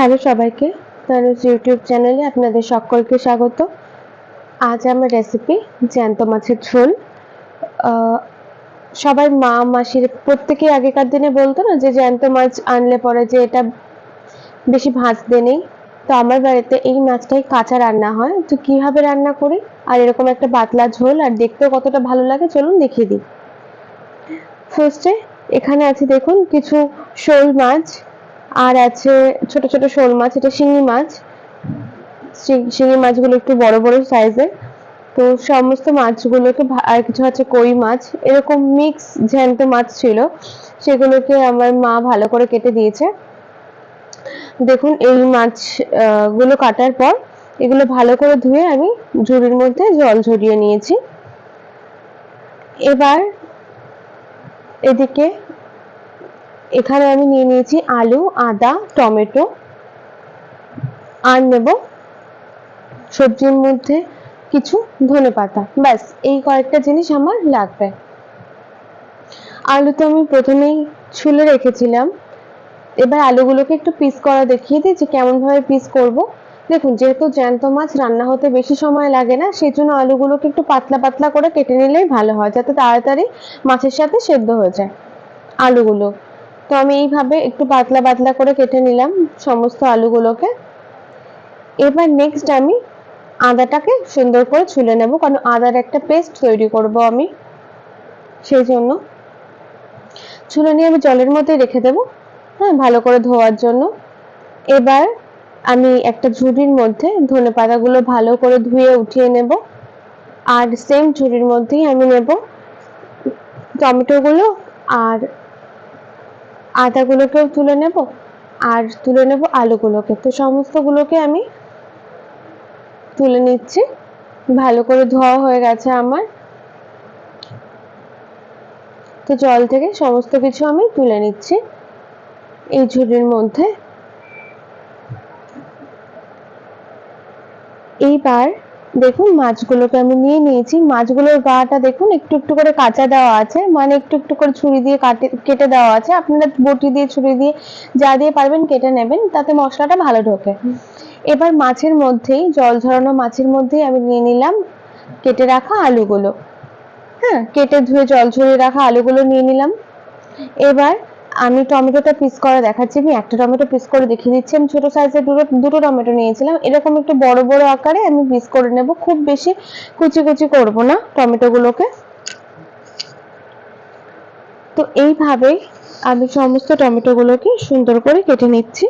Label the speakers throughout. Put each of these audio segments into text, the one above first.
Speaker 1: Hello সবাইকে, Tanuj YouTube চ্যানেলে আপনাদের সকলকে স্বাগত। আজ আমার রেসিপি জ্যান্ত মাছের ঝোল। সবাই মা, মাসির, প্রত্যেকেই আগেকার দিনে বলতো না যে জ্যান্ত মাছ আনলে পরে যে এটা বেশি ভাজতে নেই। তো আমার বাড়িতে এই মাছটাই কাঁচা রান্না হয়। তো কীভাবে রান্না করি? আর এরকম একটা পাতলা ঝোল, আর দেখতেও কতটা ভালো লাগে চলুন দেখিয়ে দিই। ফার্স্টে এখানে আছে দেখুন কিছু শোল মাছ আর আছে ছোট ছোট শোল মাছ, এটা শিঙি মাছ। শিঙি মাছগুলো একটু বড় বড় সাইজের তো সমস্ত মাছগুলোকে আর কিছু আছে কই মাছ, এরকম মিক্স জ্যান্ত মাছ ছিল, সেগুলোকে আমার মা ভালো করে কেটে দিয়েছে। দেখুন, এই মাছগুলো কাটার পর এগুলো ভালো করে ধুয়ে আমি ঝুড়ির মধ্যে জল ঝরিয়ে নিয়েছি। এবার এদিকে এখানে আমি নিয়ে নিয়েছি আলু, আদা, টমেটো, আর নেব সবজির মধ্যে কিছু ধনে পাতা। ব্যাস, এই কয়েকটা জিনিস আমার লাগবে। আলু তো আমি প্রথমেই ছুলে রেখেছিলাম। এবার আলুগুলোকে একটু পিস করা দেখিয়ে দিই যে কেমন ভাবে পিস করব। দেখুন, যেহেতু জ্যান্ত মাছ রান্না হতে বেশি সময় লাগে না সেই জন্য আলুগুলোকে একটু পাতলা পাতলা করে কেটে নিলেই ভালো হয়, যাতে তাড়াতাড়ি মাছের সাথে সেদ্ধ হয়ে যায় আলুগুলো। তো আমি এইভাবে একটু পাতলা পাতলা করে কেটে নিলাম সমস্ত আলুগুলোকে। এবার নেক্সট আমি আদাটাকে সুন্দর করে ছুলে নেব, কারণ আদার একটা পেস্ট তৈরি করব আমি। সেই জন্য ছুলে নিয়ে আমি জলের মধ্যে রেখে দেব হ্যাঁ ভালো করে ধোয়ার জন্য। এবার আমি একটা ঝুড়ির মধ্যে ধনে পাতাগুলো ভালো করে ধুয়ে উঠিয়ে নেব, আর সেম ঝুড়ির মধ্যেই আমি নেব টমেটোগুলো আর আদাগুলোকেও তুলে নেব আর তুলে নেব আলুগুলোকে। তো সমস্তগুলোকে আমি তুলে নিচ্ছি। ভালো করে ধোয়া হয়ে গেছে আমার। তো জল থেকে সমস্ত কিছু আমি তুলে নিচ্ছি এই ঝুড়ির মধ্যে। এইবার দেখুন, মাছগুলোকে আমি নিয়ে নিয়েছি। মাছগুলোর গাটা দেখুন, একটু একটু করে কাঁচা দেওয়া আছে। মানে একটু একটু করে ছুরি দিয়ে কাটে, কেটে দেওয়া আছে। আপনারা বটি দিয়ে, ছুরি দিয়ে যা দিয়ে পারবেন কেটে নেবেন, তাতে মশলাটা ভালো ঢোকে। এবার মাছের মধ্যেই, জল ঝরানো মাছের মধ্যেই আমি নিয়ে নিলাম কেটে রাখা আলুগুলো। হ্যাঁ কেটে ধুয়ে জল ঝরিয়ে রাখা আলুগুলো নিয়ে নিলাম। এবার আমি টমেটোটা পিস করে দেখাচ্ছি। আমি একটা টমেটো পিস করে দেখিয়ে দিচ্ছি। আমি ছোট সাইজের দুটো দুটো টমেটো নিয়েছিলাম। এরকম একটু বড় বড় আকারে আমি পিস করে নেব। খুব বেশি কুচি কুচি করব না টমেটো গুলোকে তো এইভাবেই আমি সমস্ত টমেটো গুলোকে সুন্দর করে কেটে নিচ্ছি।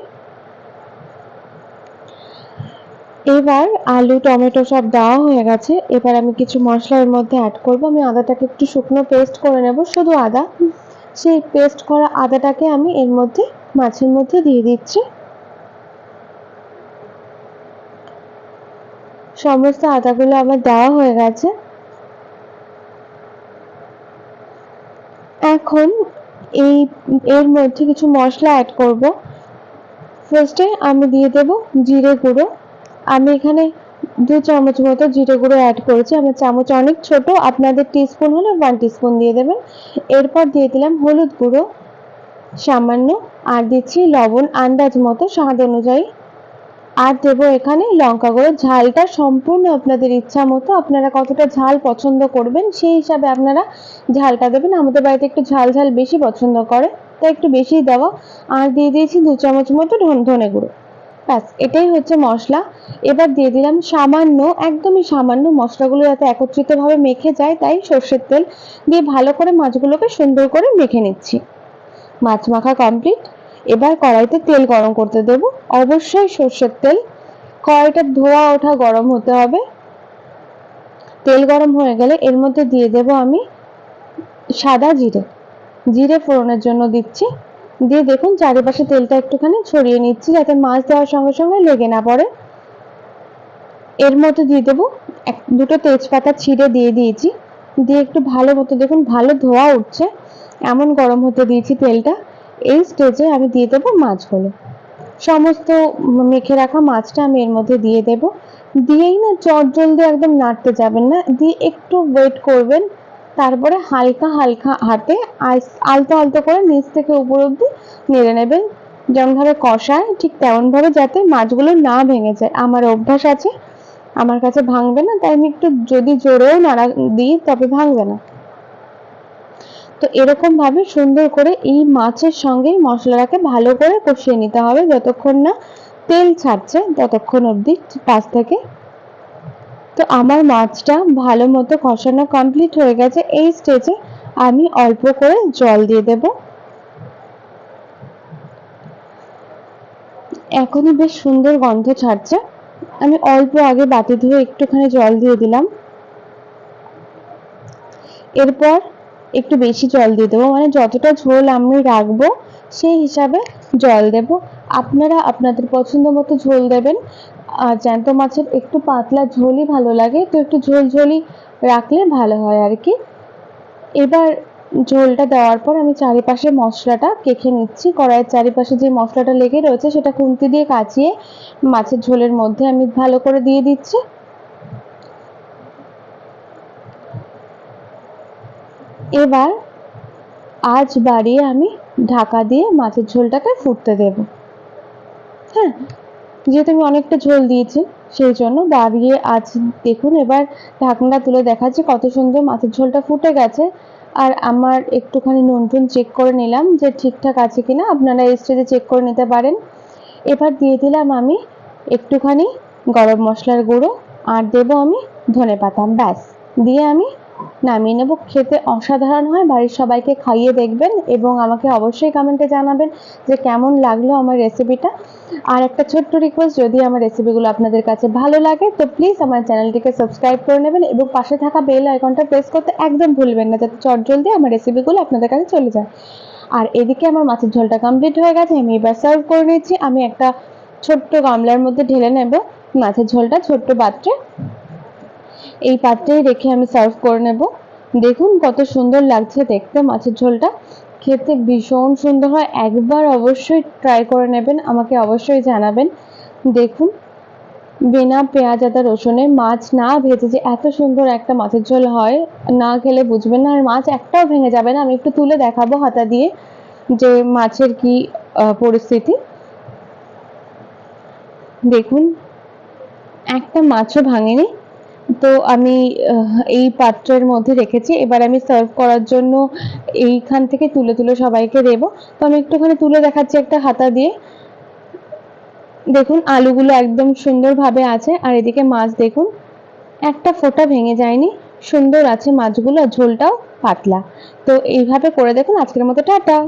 Speaker 1: এবার আলু, টমেটো সব দেওয়া হয়ে গেছে। এবার আমি কিছু মশলা এর মধ্যে অ্যাড করব। আমি আদাটাকে একটু শুকনো পেস্ট করে নেব। শুধু আদা। সেই পেস্ট করা আদাটাকে আমি এর মধ্যে, মাছের মধ্যে দিয়ে দিচ্ছি। সমস্ত আদাগুলো আমার দেওয়া হয়ে গেছে। এখন এই, এর মধ্যে কিছু মশলা অ্যাড করব। ফার্স্টে আমি দিয়ে দেব জিরে গুঁড়ো। আমি এখানে দু চামচ মতো জিরে গুঁড়ো অ্যাড করেছি। আমার চামচ অনেক ছোট, আপনাদের টিস্পুন হলে ওয়ান টিস্পুন দিয়ে দেবেন। এরপর দিয়ে দিলাম হলুদ গুঁড়ো, সামান্য, আর দিচ্ছি লবণ আন্দাজ মতো স্বাদ অনুযায়ী। আর দেবো এখানে লঙ্কা গুঁড়ো। ঝালটা সম্পূর্ণ আপনাদের ইচ্ছা মতো আপনারা কতটা ঝাল পছন্দ করবেন সেই হিসাবে আপনারা ঝালটা দেবেন। আমাদের বাড়িতে একটু ঝাল ঝাল বেশি পছন্দ করে, তাই একটু বেশি দেওয়া। আর দিয়ে দিয়েছি দু চামচ মতো ধনে গুঁড়ো। ব্যাস, এটাই হচ্ছে মশলা। এবার দিয়ে দিলাম সামান্য, একদমই সামান্য মশলাগুলো যাতে একত্রিতভাবে মেখে যায়, তাই সর্ষের তেল দিয়ে ভালো করে মাছগুলোকে সুন্দর করে মেখে নিচ্ছি। মাছ মাখা কমপ্লিট এবার কড়াইতে তেল গরম করতে দেব। অবশ্যই সর্ষের তেল। কড়াইটা ধোয়া ওঠা গরম হতে হবে। তেল গরম হয়ে গেলে এর মধ্যে দিয়ে দেব আমি সাদা জিরে। জিরে ফোড়নের জন্য দিচ্ছি। দিয়ে দেখুন চারিপাশে তেলটা একটুখানি ছড়িয়ে নিচ্ছি যাতে মাছ দেওয়ার সঙ্গে সঙ্গে লেগে না পড়ে। এর মধ্যে দিয়ে দেবো এক, দুটো তেজপাতা ছিঁড়ে দিয়ে দিয়েছি। দিয়ে একটু ভালো মতো দেখুন, ভালো ধোয়া উঠছে। এমন গরম হতে দিয়েছি তেলটা। এই স্টেজে আমি দিয়ে দেবো মাছগুলো। সমস্ত মেখে রাখা মাছটা আমি এর মধ্যে দিয়ে দেব। দিয়েই না চট জলদি একদম নাড়তে যাবেন না। দিয়ে একটু ওয়েট করবেন। তারপরে হালকা হালকা হাতে আলতো আলতো করে নিচ থেকে উপর অব্দি নেড়ে নেবেন। যেমনভাবে কষায়, ঠিক তেমনভাবে যাতে মাছগুলো না ভেঙে যায়। আমার অভ্যাস আছে, আমার কাছে ভাঙবে না, তাই আমি একটু যদি জোরেও নাড়া দিই, তবে ভাঙবে না। তো এরকম ভাবে সুন্দর করে এই মাছের সঙ্গে মশলাটাকে ভালো করে কষিয়ে নিতে হবে। যতক্ষণ না তেল ছাড়ছে, ততক্ষণ অবধি পাঁচ থেকে তো আমার মাছটা ভালো মতো কষানো কমপ্লিট হয়ে গেছে। এই স্টেজে আমি অল্প করে জল দিয়ে দেব। এখনই বেশ সুন্দর গন্ধ ছাড়ছে। আমি অল্প আগে বাতি ধুয়ে একটুখানি জল দিয়ে দিলাম। এরপর একটু বেশি জল দিয়ে দেবো। মানে যতটা ঝোল আমি রাখব সেই হিসাবে জল দেব। আপনারা আপনাদের পছন্দ মতো ঝোল দেবেন। আর জ্যান্ত মাছের একটু পাতলা ঝোলই ভালো লাগে। তো একটু ঝোল ঝোলই রাখলে ভালো হয় আর কি। এবার ঝোলটা দেওয়ার পর আমি চারিপাশে মশলাটা কেখে নিচ্ছি। কড়াইয়ের চারিপাশে যে মশলাটা লেগে রয়েছে সেটা খুন্তি দিয়ে কাচিয়ে মাছের ঝোলের মধ্যে আমি ভালো করে দিয়ে দিচ্ছি। এবার আজ বাড়িয়ে আমি ঢাকা দিয়ে মাছের ঝোলটাকে ফুটতে দেব। হ্যাঁ যেহেতু আমি অনেকটা ঝোল দিয়েছি, সেই জন্য দাঁড়িয়ে আজ দেখুন, এবার ঢাকনাটা তুলে দেখাচ্ছি কত সুন্দর মাছের ঝোলটা ফুটে গেছে। আর আমার একটুখানি নুন টুন চেক করে নিলাম যে ঠিকঠাক আছে কিনা, আপনারা স্টেজে চেক করে নিতে পারেন। এবার দিয়ে দিলাম আমি একটুখানি গরম মশলার গুঁড়ো, আর দেবো আমি ধনে পাতা ব্যাস। দিয়ে আমি নামিয়ে নেব। খেতে অসাধারণ হয়, বাড়ির সবাইকে খাইয়ে দেখবেন এবং আমাকে অবশ্যই কমেন্টে জানাবেন যে কেমন লাগল আমার রেসিপিটা আর একটা ছোট্ট রিকোয়েস্ট যদি আমার রেসিপিগুলো আপনাদের কাছে ভালো লাগে, তো প্লিজ আমার চ্যানেলটিকে সাবস্ক্রাইব করে নেবেন এবং পাশে থাকা বেল আইকনটা প্রেস করতে একদম ভুলবেন না, যাতে চটজলদি আমার রেসিপিগুলো আপনাদের কাছে চলে যায়। আর এদিকে আমার মাছের ঝোলটা কমপ্লিট হয়ে গেছে, আমি এবার সার্ভ করে নিচ্ছি। আমি একটা ছোট্ট গামলার মধ্যে ঢেলে নেব মাছের ঝোলটা ছোট্ট পাত্রে। এই পাত্রেই রেখে আমি সার্ভ করে নেব। দেখুন কত সুন্দর লাগছে দেখতে মাছের ঝোলটা। খেতে ভীষণ সুন্দর হয়। একবার অবশ্যই ট্রাই করে নেবেন, আমাকে অবশ্যই জানাবেন। দেখুন, বিনা পেঁয়াজ, আদা, রসুনে মাছ না ভেজে যে এত সুন্দর একটা মাছের ঝোল হয়, না খেলে বুঝবেন না। আর মাছ একটাও ভেঙে যাবে না। আমি একটু তুলে দেখাবো হাতা দিয়ে যে মাছের কি পরিস্থিতি। দেখুন, একটা মাছও ভাঙেনি। তো আমি এই পাত্রের মধ্যে রেখেছি। এবার আমি সার্ভ করার জন্য এইখান থেকে তুলে তুলে সবাইকে দেবো। তো আমি একটুখানি তুলে দেখাচ্ছি একটা হাতা দিয়ে। দেখুন, আলুগুলো একদম সুন্দরভাবে আছে। আর এদিকে মাছ দেখুন, একটা ফোঁটা ভেঙে যায়নি। সুন্দর আছে মাছগুলো, আর ঝোলটাও পাতলা। তো এইভাবে করে দেখুন, আজকের মতো টাটা।